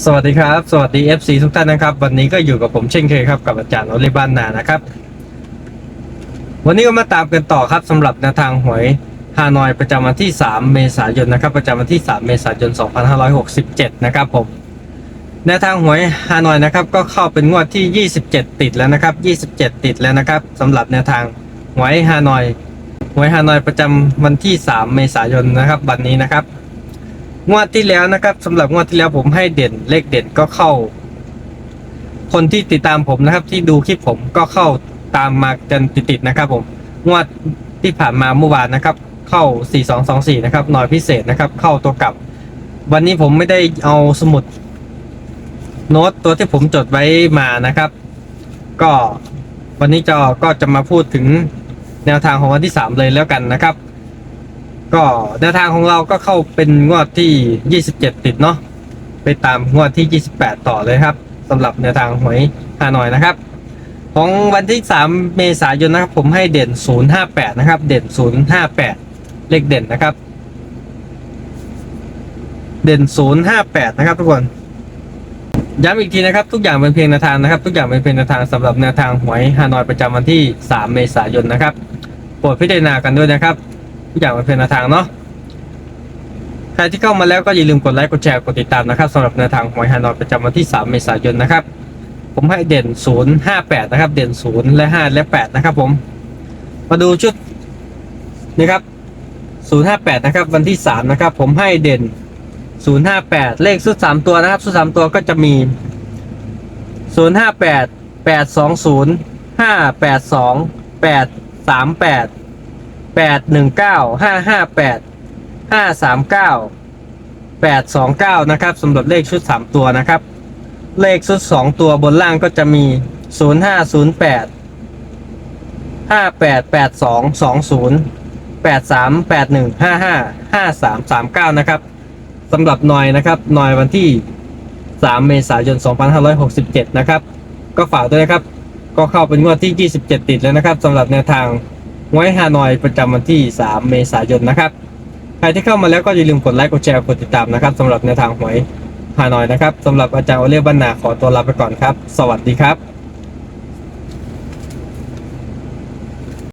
สวัสดีครับ สวัสดี FC ทุกท่านนะครับ วันนี้ก็อยู่กับผมเช่นเคยครับกับอาจารย์โอเลบ้านนานะครับ วันนี้ก็มาตามกันต่อครับสำหรับแนวทางหวยฮานอยประจำวันที่ 3 เมษายนนะครับ ประจำวันที่ 3 เมษายน 2567 นะครับผมแนวทางหวยฮานอยนะครับ ก็เข้าเป็นงวดที่ 27 ติดแล้วนะครับ 27 ติดแล้วนะครับสำหรับแนวทางหวยฮานอยหวยฮานอยประจำวันที่ 3 เมษายนนะครับวันนี้นะครับ งวดที่แล้วนะครับสำหรับงวดที่แล้วผมให้เด่นเลขเด่นก็เข้า คนที่ติดตามผมนะครับ ที่ดูคลิปผมก็เข้าตามมาจนติดๆนะครับ ผมงวดที่ผ่านมาเมื่อวานนะครับ เข้า 4224 นะครับหน่อยพิเศษนะครับ เข้าตัวกลับ วันนี้ผมไม่ได้เอาสมุด โน้ตตัวที่ผมจดไว้มานะครับ ก็วันนี้จะก็จะมาพูดถึงแนวทางของวันที่ 3 เลยแล้วกันนะครับ ก็แนวทางของเราก็เข้าเป็นงวดที่ 27 ติดเนาะไปตามงวดที่ 28 ต่อเลยครับสำหรับแนวทางหวยฮานอยนะครับ ของวันที่ 3 เมษายนนะครับ ผมให้เด่น 058 นะครับ เด่น 058 เลขเด่นนะครับ เด่น 058 นะครับทุกคนย้ำอีกทีนะครับ ทุกอย่างเป็นเพียงแนวทางนะครับ ทุกอย่างเป็นเพียงแนวทางสำหรับแนวทางหวยฮานอยประจำวันที่ 3 เมษายนนะครับโปรดพิจารณากันด้วยนะครับ ทุกอย่างเป็นเพียงแนวทางเนาะใครที่เข้ามาแล้วก็อย่าลืมกดไลค์กดแชร์กดติดตามนะครับสำหรับแนวทางหวยฮานอยประจำวันที่ 3 เมษายนนะครับ ผมให้เด่น 0 5 8 นะครับ เด่น 0 และ 5 และ 8 นะครับผม มาดูชุดนะครับ 058 นะครับ วันที่ 3 นะครับ ผมให้เด่น 058 เลขชุด 3 ตัวนะครับชุด 3 ตัวก็จะมี 058 820 582 838 แปดหนึ่งเก้าห้าห้าแปดห้าสามเก้าแปดสองเก้านะครับสำหรับเลขชุดสามตัวนะครับ เลขชุดสองตัวบนล่างก็จะมีศูนย์ห้าศูนย์แปดห้าแปดแปดสองสองศูนย์แปดสามแปดหนึ่งห้าห้าห้าสามสามเก้านะครับสำหรับหน่อยนะครับหน่อยวันที่สามเมษายนสองพันห้าร้อยหกสิบเจ็ดนะครับ ก็ฝากด้วยนะครับ ก็เข้าเป็นงวดที่ยี่สิบเจ็ดติดแล้วนะครับสำหรับแนวทาง ไว้ฮานอยประจำวันที่ 3 เมษายนนะครับ ใครที่เข้ามาแล้วก็อย่าลืมกดไลค์กดแชร์กดติดตามนะครับสำหรับแนวทางหวยฮานอยนะครับสำหรับอาจารย์โอเล่บ้านนาขอตัวลาไปก่อนครับ สวัสดีครับ